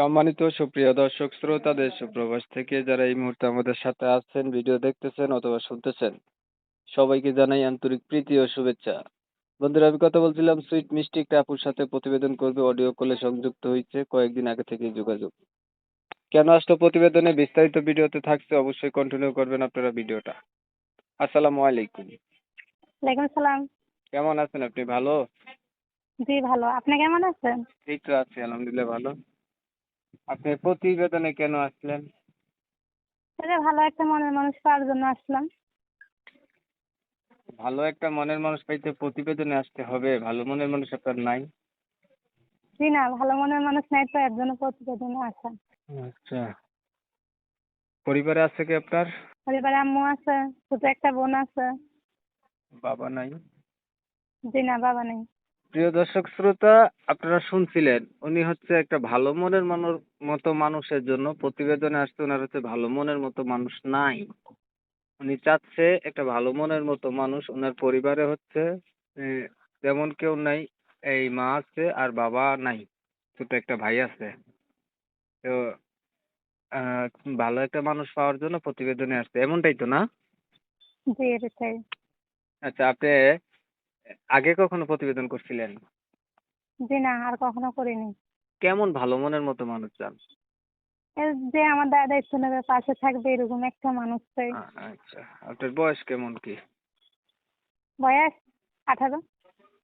সম্মানিত সুপ্রিয় দর্শক শ্রোতা দেশ প্রবাস থেকে যারা এই মুহূর্তে আমাদের সাথে আছেন ভিডিও দেখতেছেন অথবা শুনতেছেন সবাইকে জানাই আন্তরিক প্রীতি ও শুভেচ্ছা। বন্ধুরা আমি কথা বলছিলাম সুইট মিষ্টি একটা আপুর সাথে প্রতিবেদন করবে অডিও কলে সংযুক্ত হয়েছে কয়েকদিন আগে থেকে যোগাযোগ। কেন আসলো প্রতিবেদনে? বিস্তারিত ভিডিওতে থাকছে অবশ্যই কন্টিনিউ করবেন আপনারা ভিডিওটা। আসসালামু আলাইকুম। ওয়ালাইকুম আসসালাম। কেমন আছেন আপনি? ভালো? জি ভালো। আপনি কেমন আছেন? এই তো আছি আলহামদুলিল্লাহ ভালো। আপনি প্রতিবেদনে কেন আসলেন? এই ভালো একটা মনের মানুষ পাওয়ার জন্য আসলাম। ভালো একটা মনের মানুষ পাইতে প্রতিবেদনে আসতে হবে ভালো মনের মানুষ আপনার নাই? জি না ভালো মনের মানুষ নাই তো এর জন্য প্রতিবেদনে আসা। আচ্ছা। পরিবারে আছে কি আপনার? পরিবারে আম্মু আছে ছোট একটা বোন আছে। বাবা নাই? জি না বাবা নেই। প্রিয় দর্শক শ্রোতা আপনারা শুনছিলেন উনি হচ্ছে একটা ভালো মনের মানুষ মতো মানুষের জন্য প্রতিবেদনে আসছে ওনার হচ্ছে ভালো মনের মতো মানুষ নাই। উনি চাচ্ছে একটা ভালো মনের মতো মানুষ ওনার পরিবারে হচ্ছে তেমন কেউ নাই এই মা আছে আর বাবা নাই ছোট একটা ভাই আছে। তো আহ, ভালো একটা মানুষ পাওয়ার জন্য প্রতিবেদনে আসছে। এমনটাই তো না? জি এটাই। আচ্ছা আপনি আগে কখনো প্রতিবেদন করছিলেন? জি না আর কখনো করিনি। কেমন ভালো মনের মতো মানুষ চান? যে আমার দাদা দায়িত্ব নেবে পাশে থাকবে এরকম একটা মানুষ চাই। আচ্ছা। আপনার বয়স কেমন কি? বয়স আঠারো।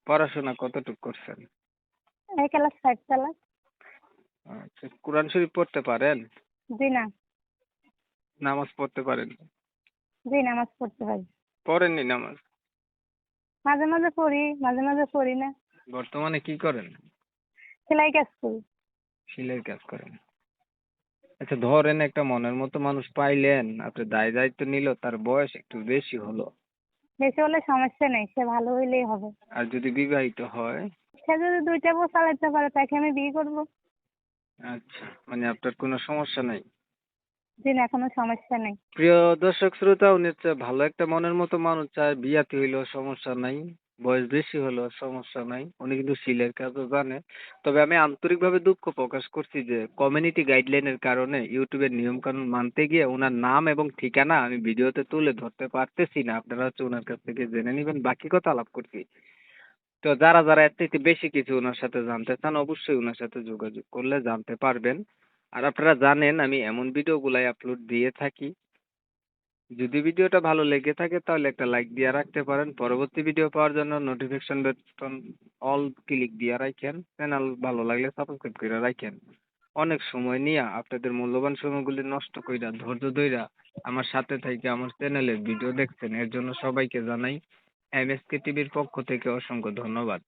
পড়াশোনা কতটুকু করছেন? এই ক্লাস ফাইভ ক্লাস আচ্ছা কোরআন শরীফ পড়তে পারেন? জি না। নামাজ পড়তে পারেন? জি নামাজ পড়তে পারি। পড়েননি নামাজ? মাঝে মাঝে পড়ি মাঝে মাঝে পড়ি না। বর্তমানে কি করেন? সেলাই কাজ করি। সিলাই কাজ করেন। আচ্ছা ধরেন একটা মনের মতো মানুষ পাইলেন আপনি দায় দায়িত্ব নিল তার বয়স একটু বেশি হলো। বেশি হলে সমস্যা নেই সে ভালো হইলেই হবে। আর যদি বিবাহিত হয়? সে যদি দুইটা বউ চালাতে পারে তাকে আমি বিয়ে করব। আচ্ছা মানে আপনার কোনো সমস্যা নাই? জি না কোনো সমস্যা নেই। প্রিয় দর্শক শ্রোতা উনি হচ্ছে ভালো একটা মনের মতো মানুষ চায়, বিয়াতে হইলেও সমস্যা নাই, বয়স বেশি হলেও সমস্যা নাই, উনি কিন্তু সিলের কাজও জানে। তবে আমি আন্তরিকভাবে দুঃখ প্রকাশ করছি যে কমিউনিটি গাইডলাইনের কারণে ইউটিউবের নিয়ম কানুন মানতে গিয়ে ওনার নাম এবং ঠিকানা আমি ভিডিওতে তুলে ধরতে পারতেছি না। আপনারা হচ্ছে ওনার কাছ থেকে জেনে নেবেন, বাকি কথা আলাপ করছি। তো যারা যারা এর থেকে বেশি কিছু ওনার সাথে জানতে চান, অবশ্যই ওনার সাথে যোগাযোগ করলে জানতে পারবেন। আর আপনারা জানেন আমি এমন ভিডিওগুলাই আপলোড দিয়ে থাকি। যদি ভিডিওটা ভালো লেগে থাকে তাহলে একটা লাইক দিয়ে রাখতে পারেন। পরবর্তী ভিডিও পাওয়ার জন্য নোটিফিকেশন বাটন অল ক্লিক দিয়ে রাখেন। চ্যানেল ভালো লাগলে সাবস্ক্রাইব করে রাখেন। অনেক সময় নিয়ে আপনাদের মূল্যবান সময়গুলি নষ্ট কইরা, ধৈর্য ধইরা আমার সাথে থেকে আমার চ্যানেলের ভিডিও দেখছেন, এর জন্য সবাইকে জানাই এমএসকে টিভির পক্ষ থেকে অসংখ্য ধন্যবাদ।